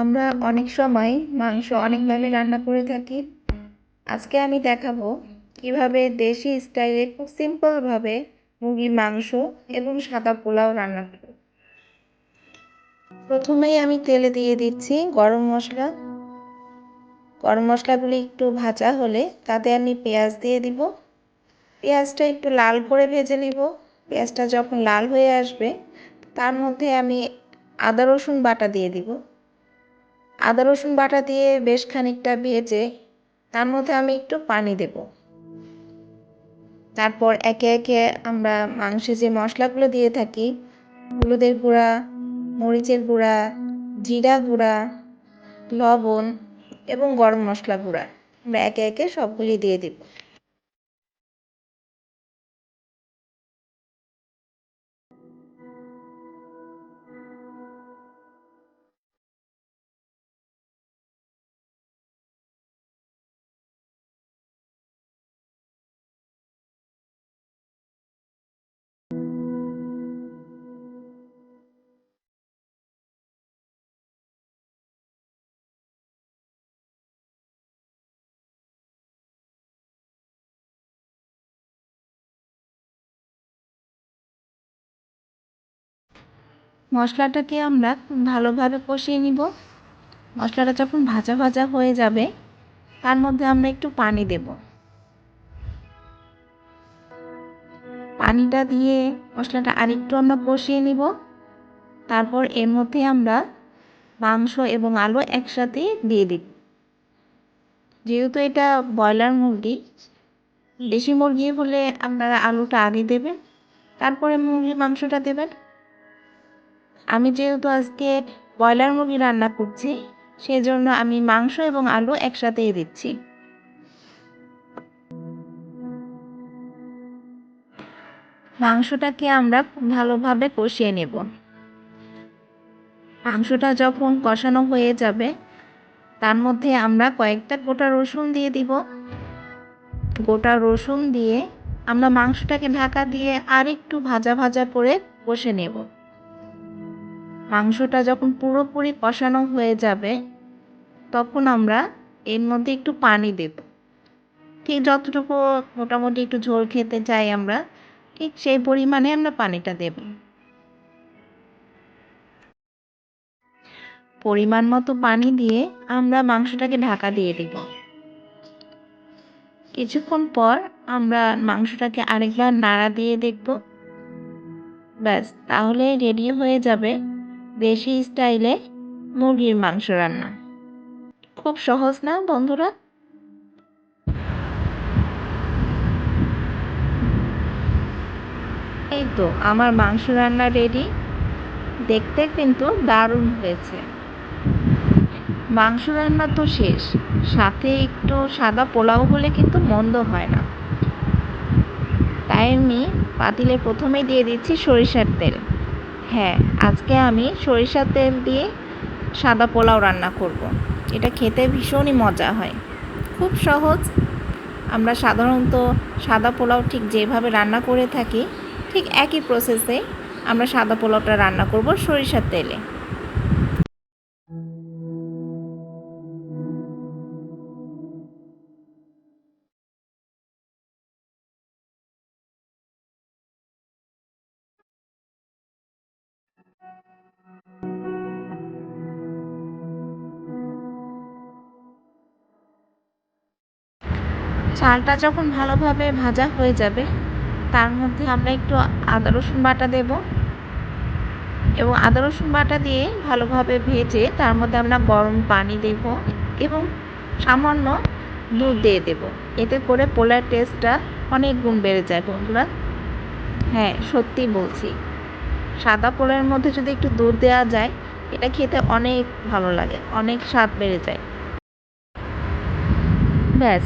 আমরা অনেক সময় মাংস অনেকভাবে রান্না করে থাকি। আজকে আমি দেখাবো কীভাবে দেশি স্টাইলে খুব সিম্পলভাবে মুরগির মাংস এবং সাদা পোলাও রান্না করব প্রথমেই আমি তেলে দিয়ে দিচ্ছি গরম মশলা। গরম মশলাগুলি একটু ভাজা হলে তাতে আমি পেঁয়াজ দিয়ে দিব। পেঁয়াজটা একটু লাল করে ভেজে নিব। পেঁয়াজটা যখন লাল হয়ে আসবে, তার মধ্যে আমি আদা রসুন বাটা দিয়ে দিব। আদা, রসুন বাটা দিয়ে বেশ খানিকটা ভেজে তার মধ্যে আমি একটু পানি দেব। তারপর একে একে আমরা মাংসে যে মশলাগুলো দিয়ে থাকি, হলুদের গুঁড়া, মরিচের গুঁড়া, জিরা গুঁড়া, লবণ এবং গরম মশলা গুঁড়া, আমরা একে একে সবগুলি দিয়ে দেব। মশলাটাকে আমরা ভালোভাবে কষিয়ে নিব। মশলাটা যখন ভাজা ভাজা হয়ে যাবে, তার মধ্যে আমরা একটু পানি দেব। পানিটা দিয়ে মশলাটা আরেকটু আমরা কষিয়ে নিব। তারপর এর মধ্যে আমরা মাংস এবং আলু একসাথে দিয়ে দিই যেহেতু এটা ব্রয়লার মুরগি, দেশি মুরগি হলে আপনারা আলুটা আগে দেবেন, তারপরে মুরগির মাংসটা দেবেন। আমি যেহেতু আজকে ব্রয়লার মুরগি রান্না করছি, সেজন্য আমি মাংস এবং আলু একসাথেই দিচ্ছি। মাংসটাকে আমরা ভালোভাবে কষিয়ে নেব। মাংসটা যখন কষানো হয়ে যাবে, তার মধ্যে আমরা কয়েকটা গোটা রসুন দিয়ে দিব। গোটা রসুন দিয়ে আমরা মাংসটাকে ঢাকা দিয়ে আর একটু ভাজা ভাজা করে কষে নেব। মাংসটা যখন পুরোপুরি কষানো হয়ে যাবে, তখন আমরা এর মধ্যে একটু পানি দেব। ঠিক যতটুকু মোটামুটি একটু ঝোল খেতে চাই আমরা, ঠিক সেই পরিমাণে আমরা পানিটা দেব। পরিমাণ মতো পানি দিয়ে আমরা মাংসটাকে ঢাকা দিয়ে দেব। কিছুক্ষণ পর আমরা মাংসটাকে আরেকবার নাড়া দিয়ে দেখব। ব্যাস তাহলে রেডি হয়ে যাবে। দেশি স্টাইলে মুরগির মাংস রান্না। খুব সহজ না, বন্ধুরা? এই তো, আমার মাংস রান্না রেডি দেখতে কিন্তু দারুণ হয়েছে। মাংস রান্না তো শেষ। সাথে একটু সাদা পোলাও হলে কিন্তু মন্দ হয় না। তাই আমি পাতিলে প্রথমেই দিয়ে দিচ্ছি সরিষার তেল। হ্যাঁ আজকে আমি সরিষার তেল দিয়ে সাদা পোলাও রান্না করব। এটা খেতে ভীষণই মজা হয়। খুব সহজ। আমরা সাধারণত সাদা পোলাও ঠিক যেভাবে রান্না করে থাকি, ঠিক একই প্রসেসে আমরা সাদা পোলাওটা রান্না করব সরিষার তেলে। চালটা যখন ভালোভাবে ভাজা হয়ে যাবে, তার মধ্যে আমরা একটু আদা, রসুন বাটা দেব এবং আদা, রসুন বাটা দিয়ে ভালোভাবে ভেজে তার মধ্যে আমরা গরম পানি দেব এবং সামান্য দুধ দিয়ে দেব। এতে করে পোলার টেস্টটা অনেক গুণ বেড়ে যায় বন্ধুরা। হ্যাঁ সত্যি বলছি। সাদা পোলার মধ্যে যদি একটু দুধ দেওয়া যায়, এটা খেতে অনেক ভালো লাগে, অনেক স্বাদ বেড়ে যায়। ব্যাস,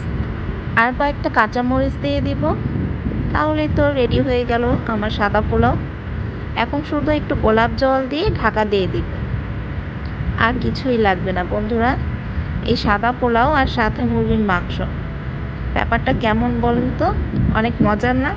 আর কয়েকটা কাঁচামরিচ দিয়ে দিব। তাহলেই তো রেডি হয়ে গেল আমার সাদা পোলাও। এখন শুধু একটু গোলাপ জল দিয়ে ঢাকা দিয়ে দিব। আর কিছুই লাগবে না বন্ধুরা, এই সাদা পোলাও আর সাথে মুরগির মাংস। ব্যাপারটা কেমন বলুন তো? অনেক মজার না?